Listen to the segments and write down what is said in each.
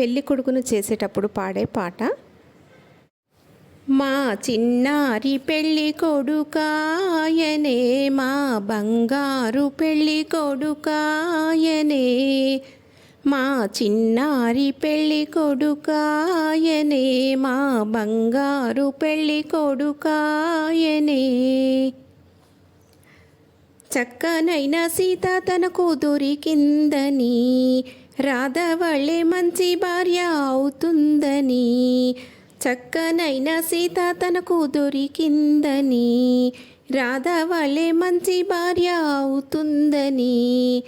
పెళ్ళి కొడుకును చేసేటప్పుడు పాడే పాట? మా చిన్నారి పెళ్ళి కొడుకాయనే మా బంగారు పెళ్ళి కొడుకాయనే మా చిన్నారి పెళ్ళి కొడుకాయనే మా బంగారు పెళ్ళి కొడుకాయనే. చక్కనైన సీత తనకు దొరికిందని రాధవళ్ళే మంచి భార్య అవుతుందని చక్కనైన సీత తనకు దొరికిందని రాధవళ్ళే మంచి భార్య అవుతుందని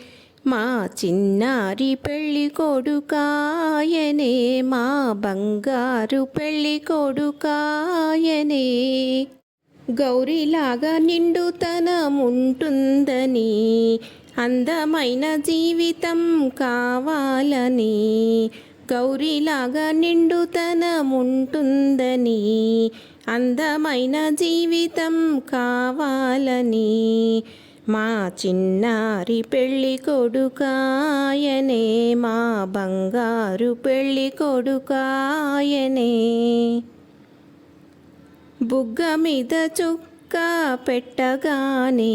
మా చిన్నారి పెళ్ళి కొడుకాయనే మా బంగారు పెళ్ళి కొడుకాయనే. గౌరీలాగా నిండుతనముంటుందని అందమైన జీవితం కావాలని గౌరీలాగా నిండుతనముంటుందని అందమైన జీవితం కావాలని మా చిన్నారి పెళ్ళి కొడుకాయనే మా బంగారు పెళ్ళి కొడుకాయనే. బుగ్గ మీద చుక్క పెట్టగానే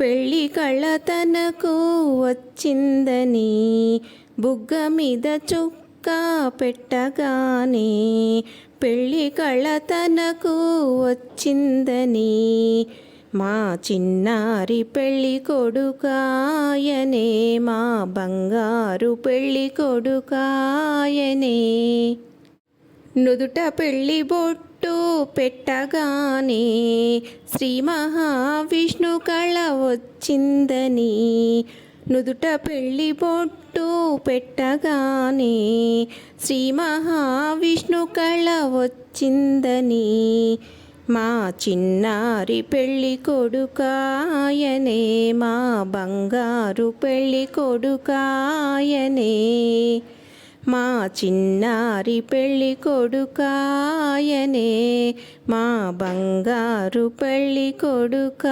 పెళ్ళి కళ్ళతనకు వచ్చిందని బుగ్గ మీద చుక్క పెట్టగానే పెళ్ళి కళ్ళతనకు వచ్చిందని మా చిన్నారి పెళ్ళి కొడుకాయనే మా బంగారు పెళ్ళి కొడుకాయనే. నుదుట పెళ్ళి బొట్టు పెట్టగానే శ్రీ మహావిష్ణు కళ వచ్చిందని. నుదుట పెళ్ళి బొట్టు పెట్టగానే శ్రీ మహావిష్ణు కళ వచ్చిందని. మా చిన్నారి పెళ్ళి కొడుకాయనే మా బంగారు పెళ్ళి కొడుకాయనే. మా చిన్నారి పెళ్ళి కొడుకాయనే మా బంగారు పెళ్ళి కొడుకాయనే.